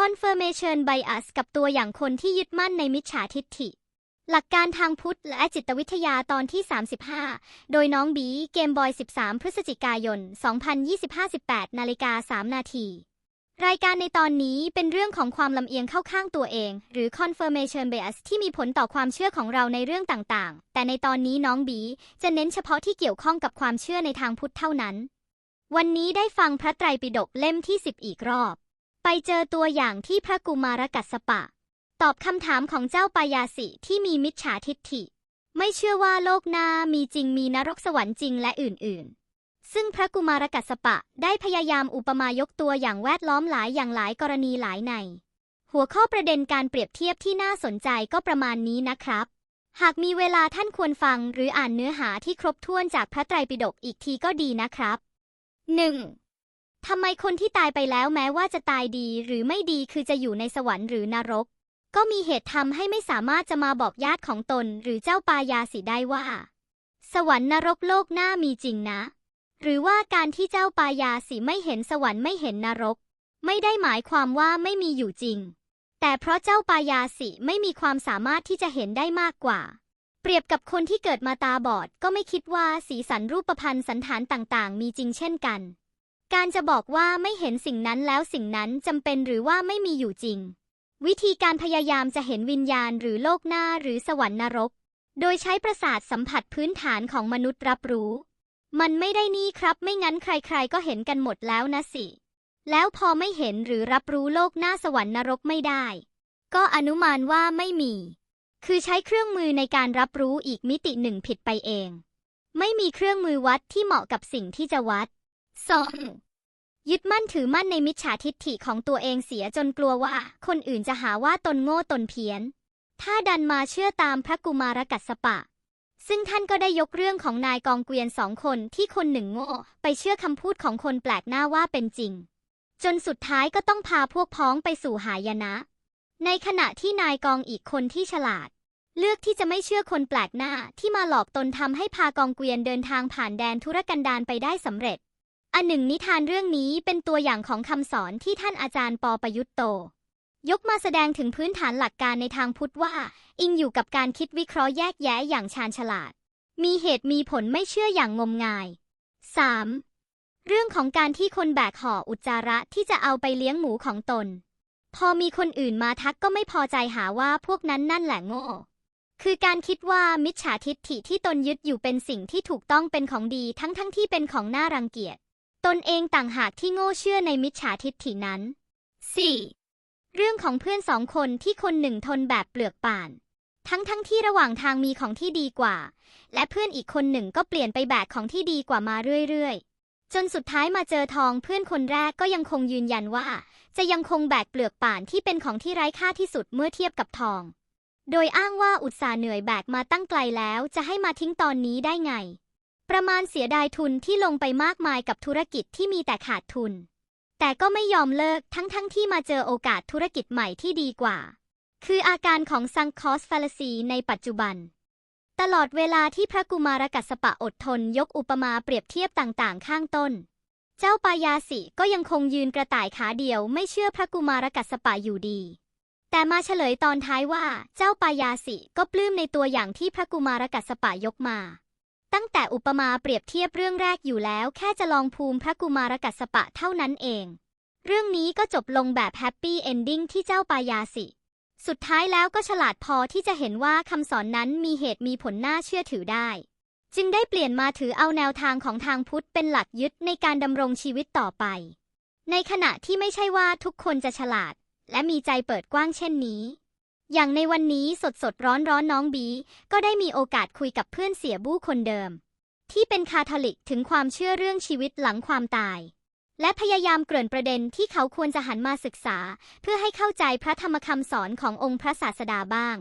confirmation bias กับตัวอย่างคนที่ยึดมั่นในมิจฉาทิฏฐิ หลักการทางพุทธและจิตวิทยาตอนที่ 35 โดยน้องบี เกมบอย 13 พฤศจิกายน 2025 18นาฬิกา3นาทีรายการในตอนนี้เป็นเรื่องของความลำเอียงเข้าข้างตัวเอง หรือ confirmation bias ที่มีผลต่อความเชื่อของเราในเรื่องต่างๆ แต่ในตอนนี้น้องบี จะเน้นเฉพาะที่เกี่ยวข้องกับความเชื่อในทางพุทธเท่านั้น วันนี้ได้ฟังพระไตรปิฎกเล่มที่ 10 อีกรอบ ไปเจอตัวอย่างที่พระกุมารกัสสปะ ตอบคำถามของเจ้าปายาสิที่มีมิจฉาทิฏฐิ ไม่เชื่อว่าโลกหน้ามีจริงมีนรกสวรรค์จริงและอื่นๆ ซึ่งพระกุมารกัสปะได้พยายามอุปมายกตัวอย่างแวดล้อมหลายอย่างหลายกรณีหลายใน หัวข้อประเด็นการเปรียบเทียบที่น่าสนใจก็ประมาณนี้นะครับหากมีเวลาท่านควรฟังหรืออ่านเนื้อหาที่ครบถ้วนจากพระไตรปิฎกอีกทีก็ดีนะครับ 1. ทำไมคนที่ตายไปแล้วแม้ว่าจะตายดีหรือไม่ดีคือจะอยู่ในสวรรค์หรือนรก ก็มีเหตุทำให้ไม่สามารถจะมาบอกญาติของตน หรือเจ้าปายาสิได้ว่า สวรรค์นรกโลกหน้ามีจริงนะ หรือว่าการที่เจ้าปายาสิไม่เห็นสวรรค์ไม่เห็นนรก ไม่ได้หมายความว่าไม่มีอยู่จริง แต่เพราะเจ้าปายาสิไม่มีความสามารถที่จะเห็นได้มากกว่า เปรียบกับคนที่เกิดมาตาบอดก็ไม่คิดว่าสีสันรูปพันธ์สันฐานต่างๆ มีจริงเช่นกัน การจะบอกว่าไม่เห็นสิ่งนั้นแล้วสิ่งนั้นจำเป็นหรือว่าไม่มีอยู่จริง วิธีการพยายามจะเห็นวิญญาณหรือโลกหน้าหรือสวรรค์นรก โดยใช้ประสาทสัมผัสพื้นฐานของมนุษย์รับรู้ มันไม่ได้นี่ครับไม่งั้นใครๆก็เห็นกันหมดแล้วนะสิ แล้วพอไม่เห็นหรือรับรู้โลกหน้าสวรรค์นรกไม่ได้ ก็อนุมานว่าไม่มี คือใช้เครื่องมือในการรับรู้อีกมิติหนึ่งผิดไปเอง ไม่มีเครื่องมือวัดที่เหมาะกับสิ่งที่จะวัด 2. ยึดมั่นถือมั่นในมิจฉาทิฏฐิของตัวเองเสียจนกลัวว่า คนอื่นจะหาว่าตนโง่ตนเพี้ยน ถ้าดันมาเชื่อตามพระกุมารกัสสปะ ซึ่งท่านก็ได้ยกเรื่องของนายกองเกวียนสองคนที่คนหนึ่งโง่ไปเชื่อคำพูดของคนแปลกหน้าว่าเป็นจริง จนสุดท้ายก็ต้องพาพวกพ้องไปสู่หายนะ ในขณะที่นายกองอีกคนที่ฉลาดเลือกที่จะไม่เชื่อคนแปลกหน้าที่มาหลอกตนทำให้พากองเกวียนเดินทางผ่านแดนธุรกันดารไปได้สำเร็จ อันหนึ่งนิทานเรื่องนี้เป็นตัวอย่างของคำสอนที่ท่านอาจารย์ปอประยุทธ์โต ยกมาแสดงถึงพื้นฐานหลักการในทางพุทธว่า อิงอยู่กับการคิดวิเคราะห์แยกแยะอย่างชาญฉลาด มีเหตุมีผลไม่เชื่ออย่างงมงาย 3. เรื่องของการที่คนแบกห่ออุจจาระที่จะเอาไปเลี้ยงหมูของตน พอมีคนอื่นมาทักก็ไม่พอใจหาว่าพวกนั้นนั่นแหละโง่คือการคิดว่ามิจฉาทิฏฐิที่ตนยึดอยู่เป็นสิ่งที่ถูกต้องเป็นของดีทั้งทั้งที่เป็นของน่ารังเกียจ ตนเองต่างหากที่โง่เชื่อในมิจฉาทิฏฐินั้น 4. เรื่องของเพื่อนสองคนที่คนหนึ่งทนแบบเปลือกป่าน ทั้งทั้งที่ระหว่างทางมีของที่ดีกว่า และเพื่อนอีกคนหนึ่งก็เปลี่ยนไปแบกของที่ดีกว่ามาเรื่อยๆ จนสุดท้ายมาเจอทองเพื่อนคนแรกก็ยังคงยืนยันว่า จะยังคงแบกเปลือกป่านที่เป็นของที่ไร้ค่าที่สุดเมื่อเทียบกับทอง โดยอ้างว่าอุตส่าห์เหนื่อยแบกมาตั้งไกลแล้วจะให้มาทิ้งตอนนี้ได้ไง ประมาณเสียดายทุนที่ลงไปมากมายกับธุรกิจที่มีแต่ขาดทุน แต่ก็ไม่ยอมเลิกทั้งๆทที่มาเจอโอกาสธุรกิจใหม่ที่ดีกว่า คืออาการของซังคอสฟาลซีในปัจจุบัน ตลอดเวลาที่พระกุมารกัสปะอดทนยกอุปมาเปรียบเทียบต่างๆ ข้างต้น เจ้าปายาสิก็ยังคงยืนกระต่ายขาเดียวไม่เชื่อพระกุมารกัสปะอยู่ดีแต่มาเฉลยตอนท้ายว่าเจ้าปายาสิก็ปลื้มในตัวอย่างที่พระกุมารกัสปะยกมา ตั้งแต่อุปมาเปรียบเทียบเรื่องแรกอยู่แล้ว แค่จะลองภูมิพระกุมารกัสสปะเท่านั้นเอง เรื่องนี้ก็จบลงแบบแฮปปี้เอนดิ้งที่เจ้าปายาสิ สุดท้ายแล้วก็ฉลาดพอที่จะเห็นว่าคำสอนนั้นมีเหตุมีผลน่าเชื่อถือได้ จึงได้เปลี่ยนมาถือเอาแนวทางของทางพุทธเป็นหลักยึดในการดำรงชีวิตต่อไป ในขณะที่ไม่ใช่ว่าทุกคนจะฉลาด และมีใจเปิดกว้างเช่นนี้ อย่างในวันนี้สดสดร้อนร้อนน้องบี ก็ได้มีโอกาสคุยกับเพื่อนเสียบู้คนเดิม ที่เป็นคาทอลิกถึงความเชื่อเรื่องชีวิตหลังความตาย และพยายามเกริ่นประเด็นที่เขาควรจะหันมาศึกษา เพื่อให้เข้าใจพระธรรมคำสอนขององค์พระศาสดาบ้าง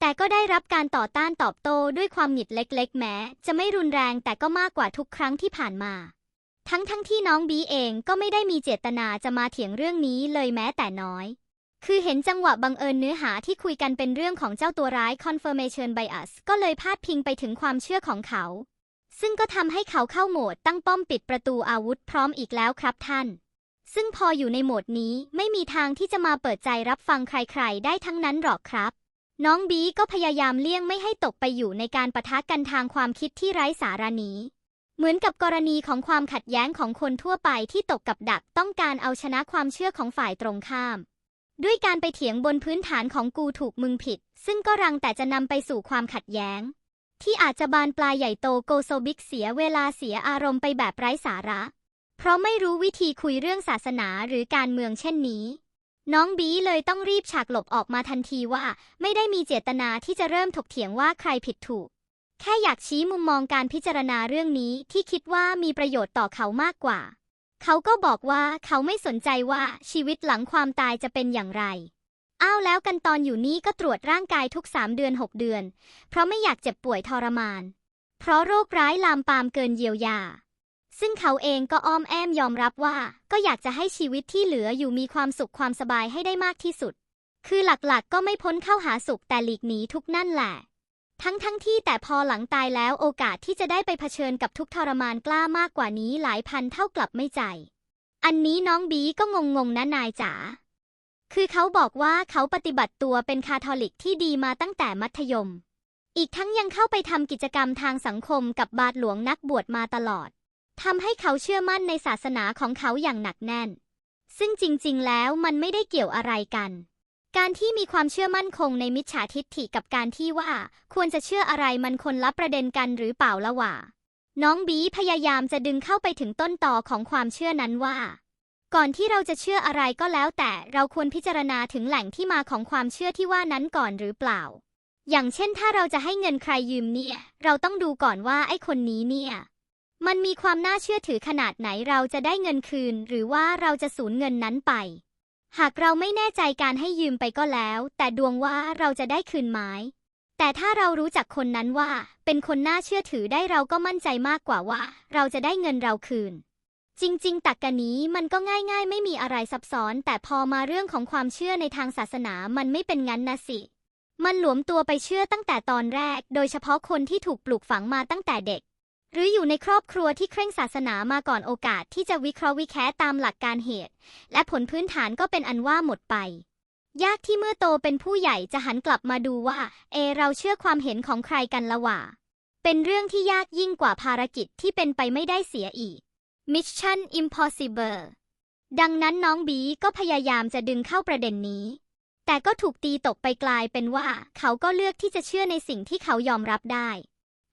แต่ก็ได้รับการต่อต้านตอบโต้ด้วยความหงิดเล็ก ๆ แม้ จะไม่รุนแรงแต่ก็มากกว่าทุกครั้งที่ผ่านมา ทั้งทั้งที่น้องบีเองก็ไม่ได้มีเจตนาจะมาเถียงเรื่องนี้เลยแม้แต่น้อย คือเห็นจังหวะบังเอิญเนื้อหาที่คุยกันเป็นเรื่องของเจ้าตัวร้าย confirmation bias ก็เลยพาดพิงไปถึงความเชื่อของเขา ซึ่งก็ทำให้เขาเข้าโหมดตั้งป้อมปิดประตูอาวุธพร้อมอีกแล้วครับท่าน ซึ่งพออยู่ในโหมดนี้ไม่มีทางที่จะมาเปิดใจรับฟังใครๆ ได้ทั้งนั้นหรอกครับ น้องบีก็พยายามเลี่ยงไม่ให้ตกไปอยู่ในการปะทะกันทางความคิดที่ไร้สาระนี้เหมือนกับกรณีของความขัดแย้งของคนทั่วไปที่ตกกับดักต้องการเอาชนะความเชื่อของฝ่ายตรงข้าม ด้วยการไปเถียงบนพื้นฐานของกูถูกมึงผิด ซึ่งก็รังแต่จะนำไปสู่ความขัดแย้ง ที่อาจจะบานปลายใหญ่โตโกโซบิกเสียเวลาเสียอารมณ์ไปแบบไร้สาระ เพราะไม่รู้วิธีคุยเรื่องศาสนาหรือการเมืองเช่นนี้ น้องบีเลยต้องรีบฉากหลบออกมาทันทีว่า ไม่ได้มีเจตนาที่จะเริ่มถกเถียงว่าใครผิดถูก แค่อยากชี้มุมมองการพิจารณาเรื่องนี้ที่คิดว่ามีประโยชน์ต่อเขามากกว่า เขาก็บอกว่าเขาไม่สนใจว่าชีวิตหลังความตายจะเป็นอย่างไร อ้าวแล้วกันตอนอยู่นี่ก็ตรวจร่างกายทุกสามเดือนหกเดือน เพราะไม่อยากเจ็บป่วยทรมาน เพราะโรคร้ายลามปามเกินเยียวยา ซึ่งเขาเองก็อ้อมแอมยอมรับว่า ก็อยากจะให้ชีวิตที่เหลืออยู่มีความสุขความสบายให้ได้มากที่สุด คือหลักๆก็ไม่พ้นเข้าหาสุขแต่หลีกหนีทุกนั่นแหละ ทั้งทั้งที่แต่พอหลังตายแล้วโอกาสที่จะได้ไปเผชิญกับทุกทรมานกล้ามากกว่านี้หลายพันเท่ากลับไม่ใจ อันนี้น้องบีก็งงๆนะนายจ๋า คือเขาบอกว่าเขาปฏิบัติตัวเป็นคาทอลิกที่ดีมาตั้งแต่มัธยม อีกทั้งยังเข้าไปทำกิจกรรมทางสังคมกับบาทหลวงนักบวชมาตลอดทำให้เขาเชื่อมั่นในศาสนาของเขาอย่างหนักแน่น ซึ่งจริง ๆ แล้วมันไม่ได้เกี่ยวอะไรกัน การที่มีความเชื่อมั่นคงในมิจฉาทิฏฐิกับการที่ว่า ควรจะเชื่ออะไรมันคนละประเด็นกันหรือเปล่าละวะน้องบีพยายามจะดึงเข้าไปถึงต้นต่อของความเชื่อนั้นว่า ก่อนที่เราจะเชื่ออะไรก็แล้ว แต่เราควรพิจารณาถึงแหล่งที่มาของความเชื่อที่ว่านั้นก่อนหรือเปล่า อย่างเช่นถ้าเราจะให้เงินใครยืมเนี่ย เราต้องดูก่อนว่าไอ้คนนี้เนี่ย มันมีความน่าเชื่อถือขนาดไหนเราจะได้เงินคืน หรือว่าเราจะสูญเงินนั้นไป หากเราไม่แน่ใจการให้ยืมไปก็แล้ว แต่ดวงว่าเราจะได้คืนไม้แต่ถ้าเรารู้จักคนนั้นว่า เป็นคนน่าเชื่อถือได้เราก็มั่นใจมากกว่าว่า เราจะได้เงินเราคืน จริง ๆ ตักกะนี้มันก็ง่ายๆ ไม่มีอะไรซับซ้อน แต่พอมาเรื่องของความเชื่อในทางศาสนามันไม่เป็นงั้นนะสิ มันหลวมตัวไปเชื่อตั้งแต่ตอนแรก โดยเฉพาะคนที่ถูกปลูกฝังมาตั้งแต่เด็ก หรืออยู่ในครอบครัวที่เคร่งศาสนามาก่อนโอกาสที่จะวิเคราะห์วิแคะตามหลักการเหตุ และผลพื้นฐานก็เป็นอันว่าหมดไป ยากที่เมื่อโตเป็นผู้ใหญ่จะหันกลับมาดูว่า เอ เราเชื่อความเห็นของใครกันละวะเป็นเรื่องที่ยากยิ่งกว่าภารกิจที่เป็นไปไม่ได้เสียอีก Mission Impossible ดังนั้นน้องบีก็พยายามจะดึงเข้าประเด็นนี้ แต่ก็ถูกตีตกไปกลายเป็นว่า เขาก็เลือกที่จะเชื่อในสิ่งที่เขายอมรับได้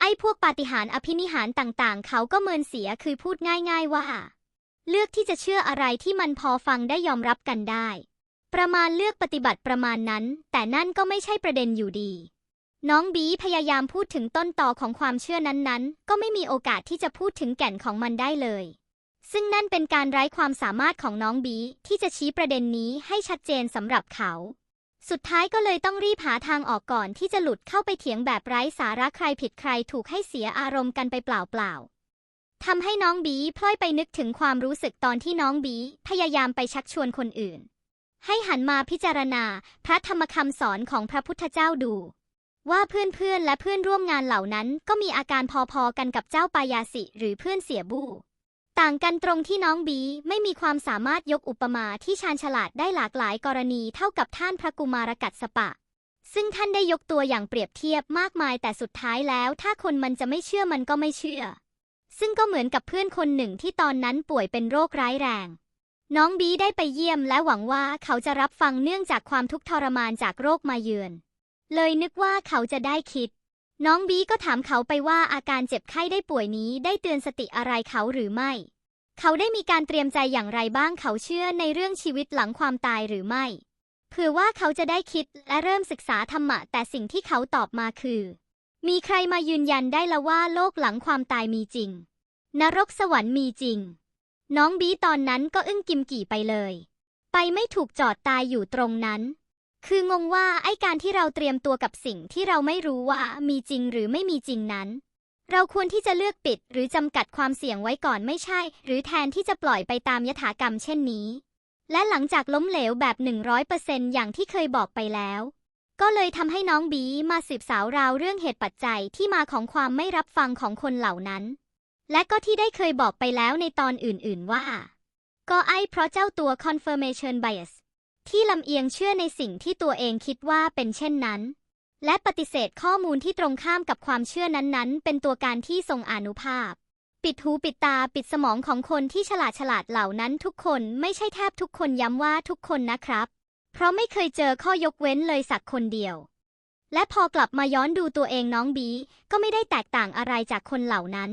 ไอ้พวกปาฏิหาริย์อภินิหารต่างๆ เขาก็เมินเสียคือพูดง่ายๆว่า เลือกที่จะเชื่ออะไรที่มันพอฟังได้ยอมรับกันได้ ประมาณเลือกปฏิบัติประมาณนั้น แต่นั่นก็ไม่ใช่ประเด็นอยู่ดี น้องบีพยายามพูดถึงต้นต่อของความเชื่อนั้นๆ ก็ไม่มีโอกาสที่จะพูดถึงแก่นของมันได้เลย ซึ่งนั่นเป็นการไร้ความสามารถของน้องบีที่จะชี้ประเด็นนี้ให้ชัดเจนสำหรับเขา สุดท้ายก็เลยต้องรีบหาทางออกก่อนที่จะหลุดเข้าไปเถียงแบบไร้สาระใครผิดใครถูกให้เสียอารมณ์กันไปเปล่าๆทำให้น้องบีพลอยไปนึกถึงความรู้สึกตอนที่น้องบีพยายามไปชักชวนคนอื่น ให้หันมาพิจารณาพระธรรมคำสอนของพระพุทธเจ้าดู ว่าเพื่อนๆและเพื่อนร่วมงานเหล่านั้นก็มีอาการพอๆกันกับเจ้าปายาสิหรือเพื่อนเสียบู ต่างกันตรงที่น้องบีไม่มีความสามารถยกอุปมาที่ชาญฉลาดได้หลากหลายกรณีเท่ากับท่านพระกุมารกัสสปะ ซึ่งท่านได้ยกตัวอย่างเปรียบเทียบมากมายแต่สุดท้ายแล้ว ถ้าคนมันจะไม่เชื่อมันก็ไม่เชื่อ ซึ่งก็เหมือนกับเพื่อนคนหนึ่งที่ตอนนั้นป่วยเป็นโรคร้ายแรง น้องบีได้ไปเยี่ยมและหวังว่าเขาจะรับฟังเนื่องจากความทุกข์ทรมานจากโรคมาเยือน เลยนึกว่าเขาจะได้คิด น้องบีก็ถามเขาไปว่าอาการเจ็บไข้ได้ป่วยนี้ได้เตือนสติอะไรเขาหรือไม่ เขาได้มีการเตรียมใจอย่างไรบ้างเขาเชื่อในเรื่องชีวิตหลังความตายหรือไม่เผื่อว่าเขาจะได้คิดและเริ่มศึกษาธรรมะ แต่สิ่งที่เขาตอบมาคือ มีใครมายืนยันได้ละว่าโลกหลังความตายมีจริง นรกสวรรค์มีจริง น้องบีตอนนั้นก็อึ้งกิมกี่ไปเลย ไปไม่ถูกจอดตายอยู่ตรงนั้น คืองงว่าไอการที่เราเตรียมตัวกับสิ่งที่เราไม่รู้ว่ามีจริงหรือไม่มีจริงนั้น เราควรที่จะเลือกปิดหรือจำกัดความเสี่ยงไว้ก่อนไม่ใช่ หรือแทนที่จะปล่อยไปตามยถากรรมเช่นนี้ และหลังจากล้มเหลวแบบ 100%อย่างที่เคยบอกไปแล้ว ก็เลยทำให้น้องบีมาสืบสาวราวเรื่องเหตุปัจจัยที่มาของความไม่รับฟังของคนเหล่านั้น และก็ที่ได้เคยบอกไปแล้วในตอนอื่นๆว่า ก็ไอเพราะเจ้าตัว confirmation bias ที่ลำเอียงเชื่อในสิ่งที่ตัวเองคิดว่าเป็นเช่นนั้น และปฏิเสธข้อมูลที่ตรงข้ามกับความเชื่อนั้นๆ เป็นตัวการที่ทรงอนุภาพ ปิดหูปิดตาปิดสมองของคนที่ฉลาดฉลาดเหล่านั้นทุกคนไม่ใช่แทบทุกคนย้ำว่าทุกคนนะครับ เพราะไม่เคยเจอข้อยกเว้นเลยสักคนเดียว และพอกลับมาย้อนดูตัวเองน้องบีก็ไม่ได้แตกต่างอะไรจากคนเหล่านั้น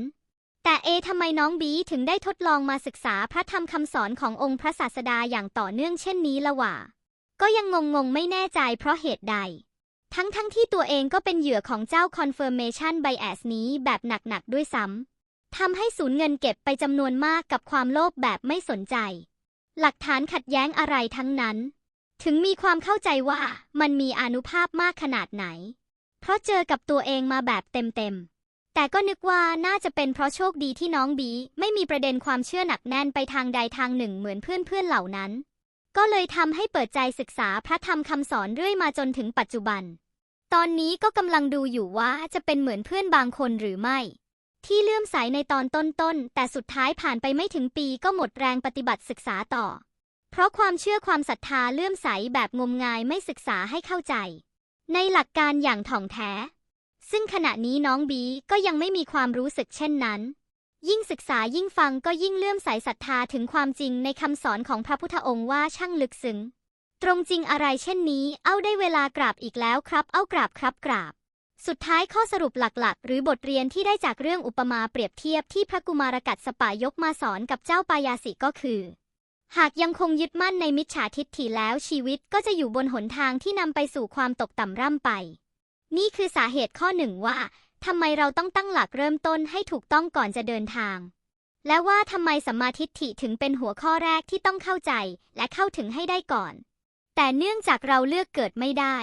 แต่เอทำไมน้องบีถึงได้ทดลองมาศึกษาพระธรรมคำสอนขององค์พระศาสดาอย่างต่อเนื่องเช่นนี้ละวะก็ยังงงงๆไม่แน่ใจเพราะเหตุใด ทั้งๆทที่ตัวเองก็เป็นเหยื่อของเจ้า confirmation bias นี้แบบหนักๆด้วยซ้ำทำให้สูญเงินเก็บไปจำนวนมากกับความโลภแบบไม่สนใจ หลักฐานขัดแย้งอะไรทั้งนั้น ถึงมีความเข้าใจว่ามันมีอนุภาพมากขนาดไหน เพราะเจอกับตัวเองมาแบบเต็มๆ แต่ก็นึกว่าน่าจะเป็นเพราะโชคดีที่น้องบี ไม่มีประเด็นความเชื่อหนักแน่นไปทางใดทางหนึ่งเหมือนเพื่อนๆเหล่านั้น ก็เลยทำให้เปิดใจศึกษาพระธรรมคำสอนเรื่อยมาจนถึงปัจจุบัน ตอนนี้ก็กำลังดูอยู่ว่าจะเป็นเหมือนเพื่อนบางคนหรือไม่ ที่เลื่อมใสในตอนต้นๆแต่สุดท้ายผ่านไปไม่ถึงปีก็หมดแรงปฏิบัติศึกษาต่อ เพราะความเชื่อความศรัทธาเลื่อมใสแบบงมงายไม่ศึกษาให้เข้าใจ ในหลักการอย่างถ่องแท้ ซึ่งขณะนี้น้องบีก็ยังไม่มีความรู้สึกเช่นนั้น ยิ่งศึกษายิ่งฟังก็ยิ่งเลื่อมใสศรัทธาถึงความจริงในคำสอนของพระพุทธองค์ว่าช่างลึกซึ้ง ตรงจริงอะไรเช่นนี้ เอาได้เวลากราบอีกแล้วครับ เอากราบครับกราบ สุดท้ายข้อสรุปหลักๆ หรือบทเรียนที่ได้จากเรื่องอุปมาเปรียบเทียบที่พระกุมารกัสปะยกมาสอนกับเจ้าปายาสิก็คือหากยังคงยึดมั่นในมิจฉาทิฏฐิแล้วชีวิตก็จะอยู่บนหนทางที่นำไปสู่ความตกต่ำร่ำไป นี่คือสาเหตุข้อหนึ่งว่าทำไมเราต้องตั้งหลักเริ่มต้นให้ถูกต้องก่อนจะเดินทาง และว่าทำไมสัมมาทิฏฐิถึงเป็นหัวข้อแรกที่ต้องเข้าใจและเข้าถึงให้ได้ก่อน แต่เนื่องจากเราเลือกเกิดไม่ได้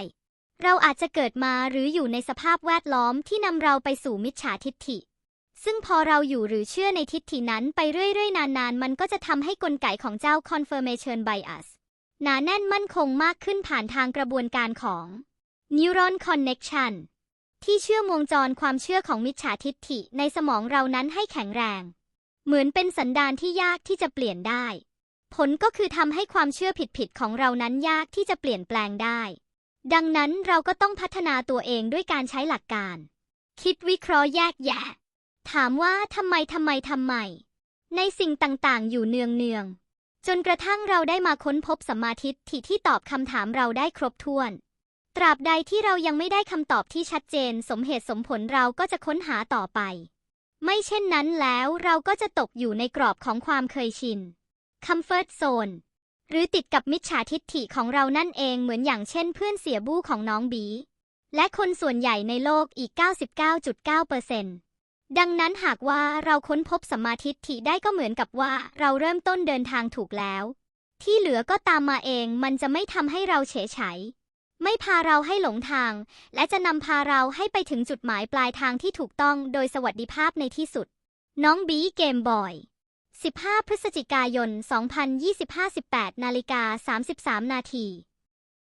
เราอาจจะเกิดมาหรืออยู่ในสภาพแวดล้อมที่นำเราไปสู่มิจฉาทิฏฐิ ซึ่งพอเราอยู่หรือเชื่อในทิฏฐินั้นไปเรื่อยๆ นานๆ มันก็จะทำให้กลไกของเจ้า confirmation bias หนาแน่นมั่นคงมากขึ้นผ่านทางกระบวนการของ neuron connection ที่เชื่อมวงจรความเชื่อของมิจฉาทิฏฐิในสมองเรานั้นให้แข็งแรง เหมือนเป็นสันดานที่ยากที่จะเปลี่ยนได้ ผลก็คือทำให้ความเชื่อผิดๆของเรานั้นยากที่จะเปลี่ยนแปลงได้ ดังนั้นเราก็ต้องพัฒนาตัวเองด้วยการใช้หลักการ คิดวิเคราะห์แยกแยะ ถามว่าทำไมทำไมทำไม ในสิ่งต่างๆ อยู่เนืองเนืองๆจนกระทั่งเราได้มาค้นพบสัมมาทิฏฐิที่ตอบคำถามเราได้ครบถ้วน ตราบใดที่เรายังไม่ได้คำตอบที่ชัดเจน สมเหตุสมผลเราก็จะค้นหาต่อไป ไม่เช่นนั้นแล้วเราก็จะตกอยู่ในกรอบของความเคยชิน comfort zone หรือติดกับมิจฉาทิฏฐิของเรานั่นเองเหมือนอย่างเช่นเพื่อนเสียบู้ของน้องบี และคนส่วนใหญ่ในโลกอีก 99.9%ดังนั้นหากว่าเราค้นพบสัมมาทิฏฐิได้ก็เหมือนกับว่าเราเริ่มต้นเดินทางถูกแล้ว ที่เหลือก็ตามมาเองมันจะไม่ทำให้เราเฉยไฉ ไม่พาเราให้หลงทาง และจะนำพาเราให้ไปถึงจุดหมายปลายทางที่ถูกต้องโดยสวัสดิภาพในที่สุด น้องบีเกมบอย 15 พฤศจิกายน 2025 18นาฬิกา33 นาที